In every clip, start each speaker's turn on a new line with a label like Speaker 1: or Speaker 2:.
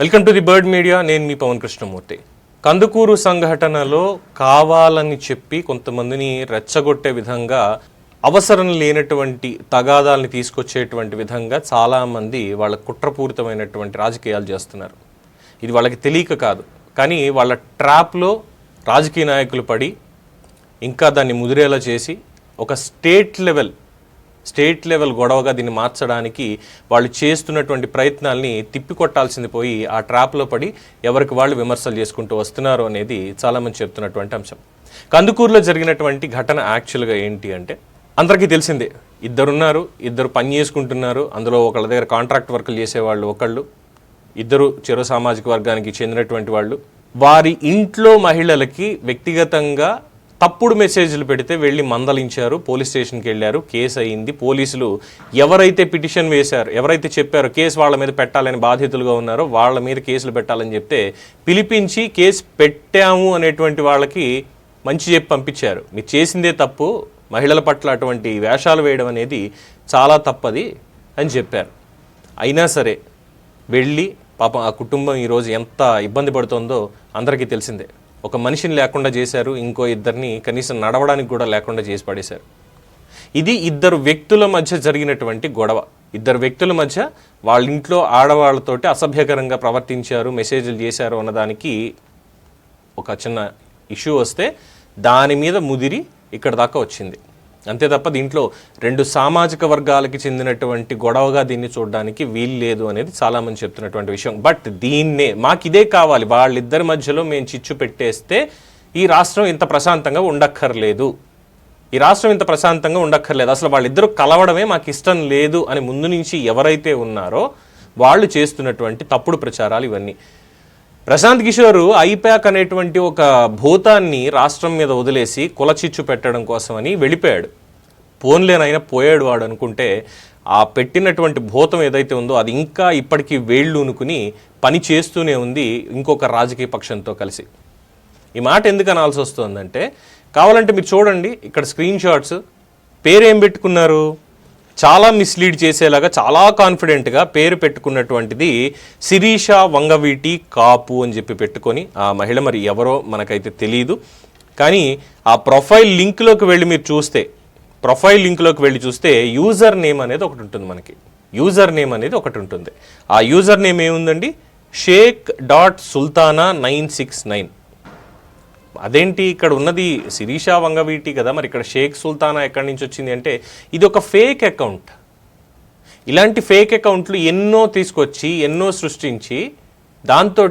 Speaker 1: Welcome to the Bird Media. నేను మీ పవన్ కృష్ణమూర్తి. కందుకూరు సంఘటనలో కావాలని చెప్పి కొంతమందిని రెచ్చగొట్టే విధంగా అవసరం లేనటువంటి తగాదాలని తీసుకొచ్చేటువంటి విధంగా చాలామంది వాళ్ళ కుట్రపూరితమైనటువంటి రాజకీయాలు చేస్తున్నారు. ఇది వాళ్ళకి తెలియక కాదు. కానీ వాళ్ళ ట్రాప్లో రాజకీయ నాయకులు పడి ఇంకా దాన్ని ముదిరేలా చేసి ఒక స్టేట్ లెవెల్ స్టేట్ లెవెల్ గొడవగా దీన్ని మార్చడానికి వాళ్ళు చేస్తున్నటువంటి ప్రయత్నాల్ని తిప్పికొట్టాల్సింది పోయి ఆ ట్రాప్లో పడి ఎవరికి వాళ్ళు విమర్శలు చేసుకుంటూ వస్తున్నారు అనేది చాలామంది చెప్తున్నటువంటి అంశం. కందుకూరులో జరిగినటువంటి ఘటన యాక్చువల్గా ఏంటి అంటే అందరికీ తెలిసిందే. ఇద్దరున్నారు ఇద్దరు పని చేసుకుంటున్నారు అందులో ఒకళ్ళ దగ్గర కాంట్రాక్ట్ వర్కులు చేసేవాళ్ళు ఒకళ్ళు ఇద్దరు చిరు సామాజిక వర్గానికి చెందినటువంటి వాళ్ళు. వారి ఇంట్లో మహిళలకి వ్యక్తిగతంగా తప్పుడు మెసేజ్లు పెడితే వెళ్ళి మందలించారు పోలీస్ స్టేషన్కి వెళ్ళారు కేసు అయింది. పోలీసులు ఎవరైతే పిటిషన్ వేశారు ఎవరైతే చెప్పారో కేసు వాళ్ళ మీద పెట్టాలని బాధితులుగా ఉన్నారో వాళ్ళ మీద కేసులు పెట్టాలని చెప్తే పిలిపించి కేసు పెట్టాము అనేటువంటి వాళ్ళకి మంచి చెప్పి పంపించారు. మీరు చేసిందే తప్పు మహిళల పట్ల అటువంటి వేషాలు వేయడం అనేది చాలా తప్పది అని చెప్పారు. అయినా సరే వెళ్ళి పాపం ఆ కుటుంబం ఈరోజు ఎంత ఇబ్బంది పడుతుందో అందరికీ తెలిసిందే. ఒక మనిషిని లేకుండా చేశారు ఇంకో ఇద్దరిని కనీసం నడవడానికి కూడా లేకుండా చేసి పడేశారు. ఇది ఇద్దరు వ్యక్తుల మధ్య జరిగినటువంటి గొడవ. ఇద్దరు వ్యక్తుల మధ్య వాళ్ళ ఇంట్లో ఆడవాళ్ళతోటి అసభ్యకరంగా ప్రవర్తించారు మెసేజ్లు చేశారు అన్నదానికి ఒక చిన్న ఇష్యూ వస్తే దాని మీద ముదిరి ఇక్కడ దాకా వచ్చింది. అంతే తప్ప దీంట్లో రెండు సామాజిక వర్గాలకి చెందినటువంటి గొడవగా దీన్ని చూడడానికి వీలు లేదు అనేది చాలామంది చెప్తున్నటువంటి విషయం. బట్ దీన్నే మాకు ఇదే కావాలి. వాళ్ళిద్దరి మధ్యలో మేము చిచ్చు పెట్టేస్తే ఈ రాష్ట్రం ఇంత ప్రశాంతంగా ఉండక్కర్లేదు. ఈ రాష్ట్రం ఇంత ప్రశాంతంగా ఉండక్కర్లేదు. అసలు వాళ్ళిద్దరూ కలవడమే మాకు ఇష్టం లేదు అని ముందు నుంచి ఎవరైతే ఉన్నారో వాళ్ళు చేస్తున్నటువంటి తప్పుడు ప్రచారాలు ఇవన్నీ. ప్రశాంత్ కిషోర్ ఐపాక్ అనేటువంటి ఒక భూతాన్ని రాష్ట్రం మీద వదిలేసి కులచిచ్చు పెట్టడం కోసమని వెళ్ళిపోయాడు. పోన్లేనైనా పోయాడు వాడు అనుకుంటే ఆ పెట్టినటువంటి భూతం ఏదైతే ఉందో అది ఇంకా ఇప్పటికీ వేళ్ళూనుకుని పని చేస్తూనే ఉంది ఇంకొక రాజకీయ పక్షంతో కలిసి. ఈ మాట ఎందుకు అనాల్సి వస్తుందంటే కావాలంటే మీరు చూడండి ఇక్కడ స్క్రీన్ షాట్స్. పేరేం పెట్టుకున్నారు? చాలా మిస్లీడ్ చేసేలాగా చాలా కాన్ఫిడెంట్గా పేరు పెట్టుకున్నటువంటిది శిరీష వంగవీటి కాపు అని చెప్పి పెట్టుకొని ఆ మహిళ మరి ఎవరో మనకైతే తెలియదు కానీ ఆ ప్రొఫైల్ లింక్లోకి వెళ్ళి మీరు చూస్తే ప్రొఫైల్ లింక్లోకి వెళ్ళి చూస్తే యూజర్ నేమ్ అనేది ఒకటి ఉంటుంది మనకి. యూజర్ నేమ్ అనేది ఒకటి ఉంటుంది. ఆ యూజర్ నేమ్ ఏముందండి? Shaik dot Sultana nine six nine అదేంటి ఇక్కడ ఉన్నది? శిరీష వంగవీటి కదా మరి ఇక్కడ షేక్ సుల్తానా ఎక్కడి నుంచి వచ్చింది అంటే ఇది ఒక ఫేక్ అకౌంట్. ఇలాంటి ఫేక్ అకౌంట్లు ఎన్నో తీసుకొచ్చి ఎన్నో సృష్టించి దాంతో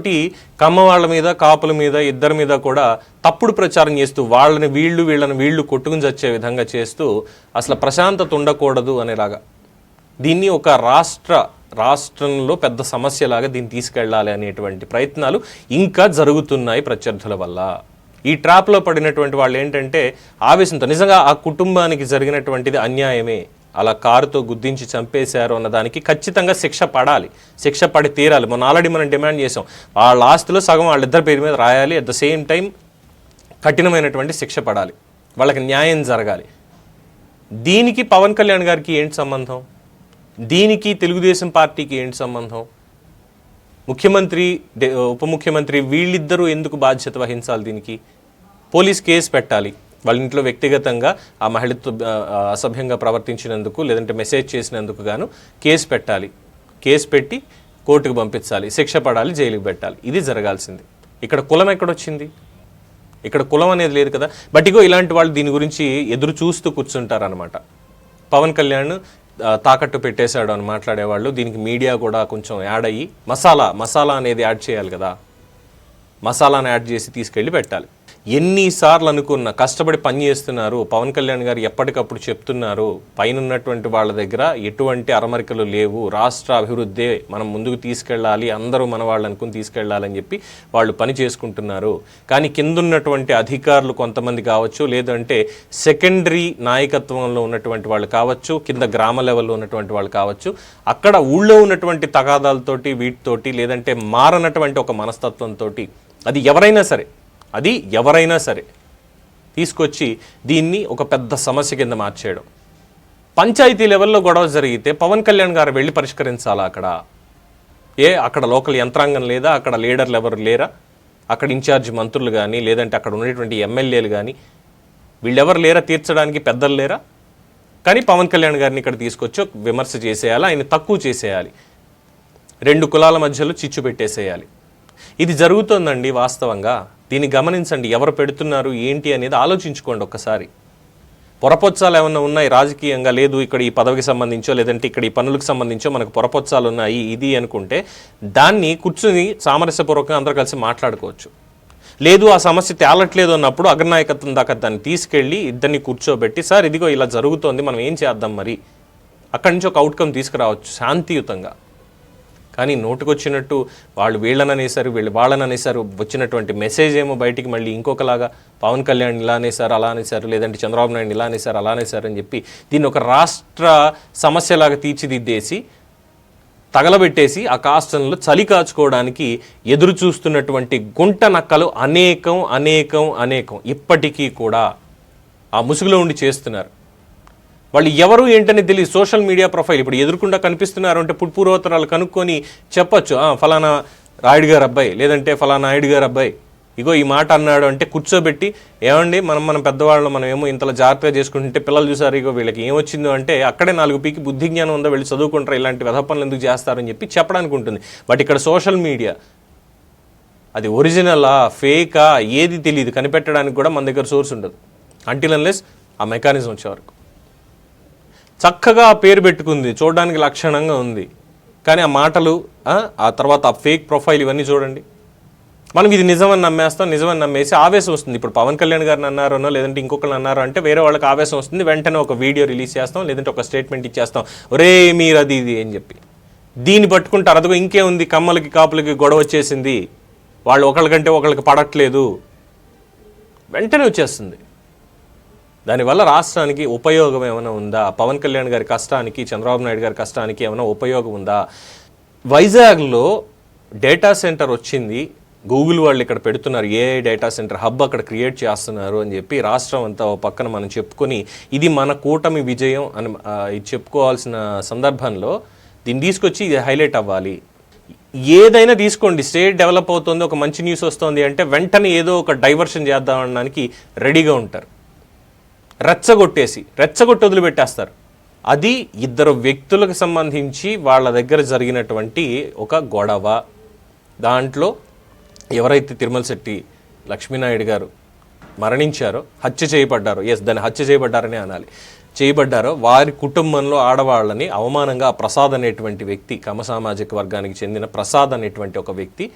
Speaker 1: కమ్మ వాళ్ళ మీద కాపుల మీద ఇద్దరి మీద కూడా తప్పుడు ప్రచారం చేస్తూ వాళ్ళని వీళ్ళు వీళ్ళని వీళ్ళు కొట్టుకుని చచ్చే విధంగా చేస్తూ అసలు ప్రశాంతత ఉండకూడదు అనేలాగా. దీన్ని ఒక రాష్ట్ర రాష్ట్రంలో పెద్ద సమస్యలాగా దీన్ని తీసుకెళ్ళాలి అనేటువంటి ప్రయత్నాలు ఇంకా జరుగుతున్నాయి ప్రత్యర్థుల వల్ల. ఈ ట్రాప్లో పడినటువంటి వాళ్ళు ఏంటంటే ఆవేశంతో నిజంగా ఆ కుటుంబానికి జరిగినటువంటిది అన్యాయమే. అలా కారుతో గుద్దించి చంపేశారు అన్న దానికి ఖచ్చితంగా శిక్ష పడాలి. శిక్ష పడి తీరాలి. మనం ఆల్రెడీ మనం డిమాండ్ చేసాం వాళ్ళ ఆస్తిలో సగం వాళ్ళిద్దరి పేరు మీద రాయాలి. అట్ ద సేమ్ టైం కఠినమైనటువంటి శిక్ష పడాలి. వాళ్ళకి న్యాయం జరగాలి. దీనికి పవన్ కళ్యాణ్ గారికి ఏంటి సంబంధం? దీనికి తెలుగుదేశం పార్టీకి ఏంటి సంబంధం? ముఖ్యమంత్రి ఉప ముఖ్యమంత్రి వీళ్ళిద్దరూ ఎందుకు బాధ్యత వహించాలి దీనికి? పోలీస్ కేసు పెట్టాలి. వాళ్ళ ఇంట్లో వ్యక్తిగతంగా ఆ మహిళతో అసభ్యంగా ప్రవర్తించినందుకు లేదంటే మెసేజ్ చేసినందుకు గాను కేసు పెట్టాలి. కేసు పెట్టి కోర్టుకు పంపించాలి. శిక్ష పడాలి జైలుకి పెట్టాలి. ఇది జరగాల్సింది. ఇక్కడ కులం ఎక్కడొచ్చింది? ఇక్కడ కులం అనేది లేదు కదా. బట్ ఇగో ఇలాంటి వాళ్ళు దీని గురించి ఎదురు చూస్తూ కూర్చుంటారనమాట పవన్ కళ్యాణ్ తాకట్టు పెట్టేశాడు అని మాట్లాడేవాళ్ళు. దీనికి మీడియా కూడా కొంచెం యాడ్ అయ్యి మసాలా మసాలా అనేది యాడ్ చేయాలి కదా. మసాలాను యాడ్ చేసి తీసుకెళ్ళి పెట్టాలి. ఎన్నిసార్లు అనుకున్న కష్టపడి పని చేస్తున్నారు పవన్ కళ్యాణ్ గారు ఎప్పటికప్పుడు చెప్తున్నారు పైన ఉన్నటువంటి వాళ్ళ దగ్గర ఎటువంటి అరమరికలు లేవు రాష్ట్ర అభివృద్ధి మనం ముందుకు తీసుకెళ్ళాలి అందరూ మన వాళ్ళు అనుకుని తీసుకెళ్ళాలని చెప్పి వాళ్ళు పని చేసుకుంటున్నారు. కానీ కింద ఉన్నటువంటి అధికారులు కొంతమంది కావచ్చు లేదంటే సెకండరీ నాయకత్వంలో ఉన్నటువంటి వాళ్ళు కావచ్చు కింద గ్రామ లెవెల్లో ఉన్నటువంటి వాళ్ళు కావచ్చు అక్కడ ఊళ్ళో ఉన్నటువంటి తగాదాలతోటి వీటితోటి లేదంటే మారనటువంటి ఒక మనస్తత్వంతో అది ఎవరైనా సరే అది ఎవరైనా సరే తీసుకొచ్చి దీన్ని ఒక పెద్ద సమస్య కింద మార్చేయడం. పంచాయతీ లెవెల్లో గొడవ జరిగితే పవన్ కళ్యాణ్ గారు వెళ్ళి పరిష్కరించాలా అక్కడ? ఏ అక్కడ లోకల్ యంత్రాంగం లేదా? అక్కడ లీడర్లు ఎవరు లేరా? అక్కడ ఇన్ఛార్జ్ మంత్రులు కానీ లేదంటే అక్కడ ఉండేటువంటి ఎమ్మెల్యేలు కానీ వీళ్ళెవరు లేరా తీర్చడానికి? పెద్దలు లేరా? కానీ పవన్ కళ్యాణ్ గారిని ఇక్కడ తీసుకొచ్చి విమర్శ చేసేయాలి ఆయన తక్కువ చేసేయాలి. రెండు కులాల మధ్యలో చిచ్చు పెట్టేసేయాలి. ఇది జరుగుతోందండి వాస్తవంగా. దీన్ని గమనించండి ఎవరు పెడుతున్నారు ఏంటి అనేది ఆలోచించుకోండి ఒక్కసారి. పొరపొచ్చాలు ఏమైనా ఉన్నాయి? రాజకీయంగా లేదు ఇక్కడ ఈ పదవికి సంబంధించో లేదంటే ఇక్కడ ఈ పనులకు సంబంధించో మనకు పొరపొచ్చాలు ఉన్నాయి ఇది అనుకుంటే దాన్ని కూర్చుని సామరస్యపూర్వకంగా అందరూ కలిసి మాట్లాడుకోవచ్చు. లేదు ఆ సమస్య తేలట్లేదు అన్నప్పుడు అగ్రనాయకత్వం దాకా దాన్ని తీసుకెళ్ళి ఇద్దరిని కూర్చోబెట్టి సార్ ఇదిగో ఇలా జరుగుతోంది మనం ఏం చేద్దాం మరి? అక్కడి నుంచి ఒక అవుట్కమ్ తీసుకురావచ్చు శాంతియుతంగా. కానీ నోటుకొచ్చినట్టు వాళ్ళు వీళ్ళని అనేసారు వీళ్ళు వాళ్ళని అనేసారు వచ్చినటువంటి మెసేజ్ ఏమో బయటికి మళ్ళీ ఇంకొకలాగా పవన్ కళ్యాణ్ ఇలా అనేసారు అలా అనేసారు లేదంటే చంద్రబాబు నాయుడు ఇలా అనేసారు అలా అనేసారు అని చెప్పి దీన్ని ఒక రాష్ట్ర సమస్యలాగా తీర్చిదిద్దేసి తగలబెట్టేసి ఆ కాష్టంలో చలి కాచుకోవడానికి ఎదురు చూస్తున్నటువంటి గుంట నక్కలు అనేకం అనేకం అనేకం ఇప్పటికీ కూడా ఆ ముసుగులో ఉండి చేస్తున్నారు. వాళ్ళు ఎవరు ఏంటని తెలియదు. సోషల్ మీడియా ప్రొఫైల్ ఇప్పుడు ఎదురుకుండా కనిపిస్తున్నారు అంటే పుట్పూర్వోత్తరాలు కనుక్కొని చెప్పొచ్చు. ఫలానా రాయుడు గారు అబ్బాయి లేదంటే ఫలానా నాయుడు గారు అబ్బాయి. ఇగో ఈ మాట అన్నాడు అంటే కూర్చోబెట్టి ఏమండి మనం మన పెద్దవాళ్ళు మనం ఏమో ఇంతలా జాగ్రత్తగా చేసుకుంటుంటే పిల్లలు చూసారు ఇగో వీళ్ళకి ఏమొచ్చిందో అంటే అక్కడే నాలుగు పీకి బుద్ధి జ్ఞానం ఉందో వెళ్ళి చదువుకుంటారు ఇలాంటి వెధ పనులు ఎందుకు చేస్తారని చెప్పి చెప్పడానికి ఉంటుంది. బట్ ఇక్కడ సోషల్ మీడియా అది ఒరిజినలా ఫేకా ఏది తెలియదు కనిపెట్టడానికి కూడా మన దగ్గర సోర్స్ ఉండదు. అంటిల్ అన్లెస్ ఆ మెకానిజం వచ్చే వరకు. చక్కగా పేరు పెట్టుకుంది. చూడడానికి లక్షణంగా ఉంది. కానీ ఆ మాటలు ఆ, ఆ తర్వాత ఆ ఫేక్ ప్రొఫైల్ ఇవన్నీ చూడండి. మనం ఇది నిజమని నమ్మేస్తాం నిజమని నమ్మేసి ఆవేశం వస్తుంది. ఇప్పుడు పవన్ కళ్యాణ్ గారిని అన్నారనో లేదంటే ఇంకొకరిని అన్నారో అంటే వేరే వాళ్ళకి ఆవేశం వస్తుంది. వెంటనే ఒక వీడియో రిలీజ్ చేస్తాం లేదంటే ఒక స్టేట్మెంట్ ఇచ్చేస్తాం. ఒరే మీరు అది ఇది అని చెప్పి. దీన్ని పట్టుకుంటారు అదిగో ఇంకేముంది కమ్మలకి కాపులకి గొడవ వచ్చేసింది. వాళ్ళు ఒకళ్ళకంటే ఒకళ్ళకి పడట్లేదు. వెంటనే వచ్చేస్తుంది. దానివల్ల రాష్ట్రానికి ఉపయోగం ఏమైనా ఉందా? పవన్ కళ్యాణ్ గారి కష్టానికి చంద్రబాబు నాయుడు గారి కష్టానికి ఏమైనా ఉపయోగం ఉందా? వైజాగ్లో డేటా సెంటర్ వచ్చింది. గూగుల్ వాళ్ళు ఇక్కడ పెడుతున్నారు ఏ డేటా సెంటర్ హబ్ అక్కడ క్రియేట్ చేస్తున్నారు అని చెప్పి రాష్ట్రం అంతా ఓ పక్కన మనం చెప్పుకొని ఇది మన కూటమి విజయం అని ఇది చెప్పుకోవాల్సిన సందర్భంలో దీన్ని తీసుకొచ్చి ఇది హైలైట్ అవ్వాలి. ఏదైనా తీసుకోండి స్టేట్ డెవలప్ అవుతుంది ఒక మంచి న్యూస్ వస్తుంది అంటే వెంటనే ఏదో ఒక డైవర్షన్ చేద్దాం అనడానికి రెడీగా ఉంటారు. రెచ్చగొట్టేసి రెచ్చగొట్టి వదిలిపెట్టేస్తారు. అది ఇద్దరు వ్యక్తులకు సంబంధించి వాళ్ళ దగ్గర జరిగినటువంటి ఒక గొడవ. దాంట్లో ఎవరైతే తిరుమల శెట్టి లక్ష్మీనాయుడు గారు మరణించారో హత్య చేయబడ్డారో ఎస్ దాన్ని హత్య చేయబడ్డారని అనాలి. చేయబడ్డారో వారి కుటుంబంలో ఆడవాళ్ళని అవమానంగా ప్రసాద్ అనేటువంటి వ్యక్తి కమ సామాజిక వర్గానికి చెందిన ప్రసాద్ అనేటువంటి ఒక వ్యక్తి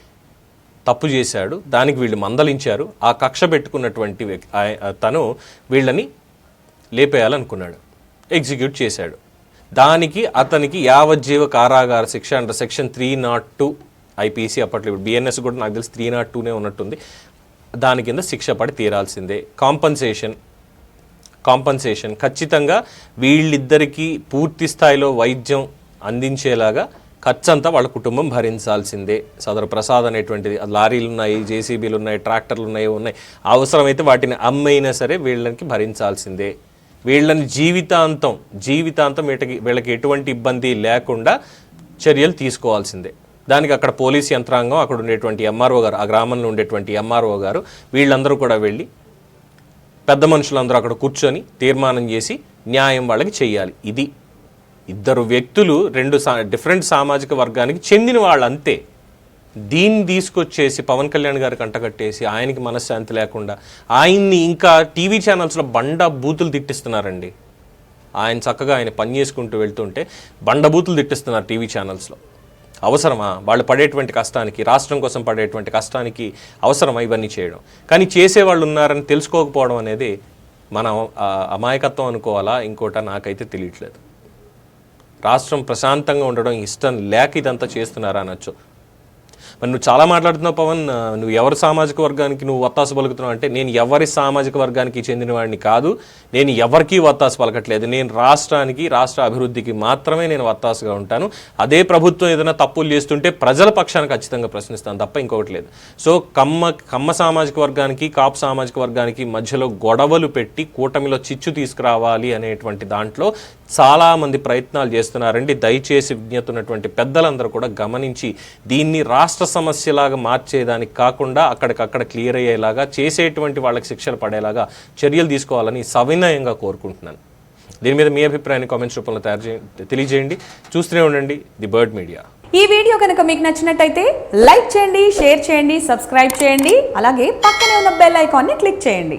Speaker 1: తప్పు చేశాడు. దానికి వీళ్ళు మందలించారు. ఆ కక్ష పెట్టుకున్నటువంటి వ్యక్తి తను వీళ్ళని లేపేయాలనుకున్నాడు. ఎగ్జిక్యూట్ చేశాడు. దానికి అతనికి యావజ్జీవ కారాగార శిక్ష అంటారు section three not two IPC అప్పట్లో ఇప్పుడు బిఎన్ఎస్ కూడా నాకు తెలిసి త్రీ నాట్ టూనే ఉన్నట్టుంది. దాని కింద శిక్ష పడి తీరాల్సిందే. కాంపన్సేషన్ కాంపన్సేషన్ ఖచ్చితంగా వీళ్ళిద్దరికీ పూర్తి స్థాయిలో వైద్యం అందించేలాగా ఖర్చంతా వాళ్ళ కుటుంబం భరించాల్సిందే. సదరు ప్రసాద్ అనేటువంటిది లారీలు ఉన్నాయి జేసీబీలు ఉన్నాయి ట్రాక్టర్లు ఉన్నాయి ఉన్నాయి అవసరమైతే వాటిని అమ్మైనా సరే వీళ్ళకి భరించాల్సిందే. వీళ్ళని జీవితాంతం జీవితాంతం వీటికి వీళ్ళకి ఎటువంటి ఇబ్బంది లేకుండా చర్యలు తీసుకోవాల్సిందే. దానికి అక్కడ పోలీస్ యంత్రాంగం అక్కడ ఉండేటువంటి ఎంఆర్ఓ గారు ఆ గ్రామంలో ఉండేటువంటి ఎంఆర్ఓ గారు వీళ్ళందరూ కూడా వెళ్ళి పెద్ద మనుషులందరూ అక్కడ కూర్చొని తీర్మానం చేసి న్యాయం వాళ్ళకి చేయాలి. ఇది ఇద్దరు వ్యక్తులు రెండు సా డిఫరెంట్ సామాజిక వర్గానికి చెందిన వాళ్ళు అంతే దీన్ని తీసుకొచ్చేసి పవన్ కళ్యాణ్ గారికి అంటగట్టేసి ఆయనకి మనశ్శాంతి లేకుండా ఆయన్ని ఇంకా టీవీ ఛానల్స్లో బండ బూతులు తిట్టిస్తున్నారండి. ఆయన చక్కగా ఆయన పని చేసుకుంటూ వెళ్తుంటే బండ బూతులు తిట్టిస్తున్నారు టీవీ ఛానల్స్లో. అవసరమా? వాళ్ళు పడేటువంటి కష్టానికి రాష్ట్రం కోసం పడేటువంటి కష్టానికి అవసరమా ఇవన్నీ చేయడం? కానీ చేసేవాళ్ళు ఉన్నారని తెలుసుకోకపోవడం అనేది మన అమాయకత్వం అనుకోవాలా? ఇంకోట నాకైతే తెలియట్లేదు. రాష్ట్రం ప్రశాంతంగా ఉండడం ఇష్టం లేక ఇదంతా చేస్తున్నారా అనొచ్చు. మరి నువ్వు చాలా మాట్లాడుతున్నావు పవన్ నువ్వు ఎవరి సామాజిక వర్గానికి నువ్వు వత్తాసు పలుకుతున్నావు అంటే నేను ఎవరి సామాజిక వర్గానికి చెందిన వాడిని కాదు నేను ఎవరికీ వత్తాసు పలకట్లేదు. నేను రాష్ట్రానికి రాష్ట్ర అభివృద్ధికి మాత్రమే నేను వత్తాసుగా ఉంటాను. అదే ప్రభుత్వం ఏదైనా తప్పులు చేస్తుంటే ప్రజల పక్షాన్ని ఖచ్చితంగా ప్రశ్నిస్తాను తప్ప ఇంకొకటి లేదు. సో కమ్మ కమ్మ సామాజిక వర్గానికి కాపు సామాజిక వర్గానికి మధ్యలో గొడవలు పెట్టి కూటమిలో చిచ్చు తీసుకురావాలి అనేటువంటి దాంట్లో చాలా మంది ప్రయత్నాలు చేస్తున్నారండి. దయచేసి విజ్ఞత ఉన్నటువంటి పెద్దలందరూ కూడా గమనించి దీన్ని రాష్ట్ర సమస్యలాగా మార్చేదానికి కాకుండా అక్కడికక్కడ క్లియర్ అయ్యేలాగా చేసేటువంటి వాళ్ళకి శిక్షలు పడేలాగా చర్యలు తీసుకోవాలని సవినయంగా కోరుకుంటున్నాను. దీని మీద మీ అభిప్రాయాన్ని కామెంట్స్ రూపంలో తయారు చేయండి తెలియజేయండి. చూస్తూనే ఉండండి ది బర్డ్ మీడియా.
Speaker 2: ఈ వీడియో కనుక మీకు నచ్చినట్టయితే లైక్ చేయండి షేర్ చేయండి సబ్స్క్రైబ్ చేయండి అలాగే పక్కనే ఉన్న బెల్ ఐకాన్ని క్లిక్ చేయండి.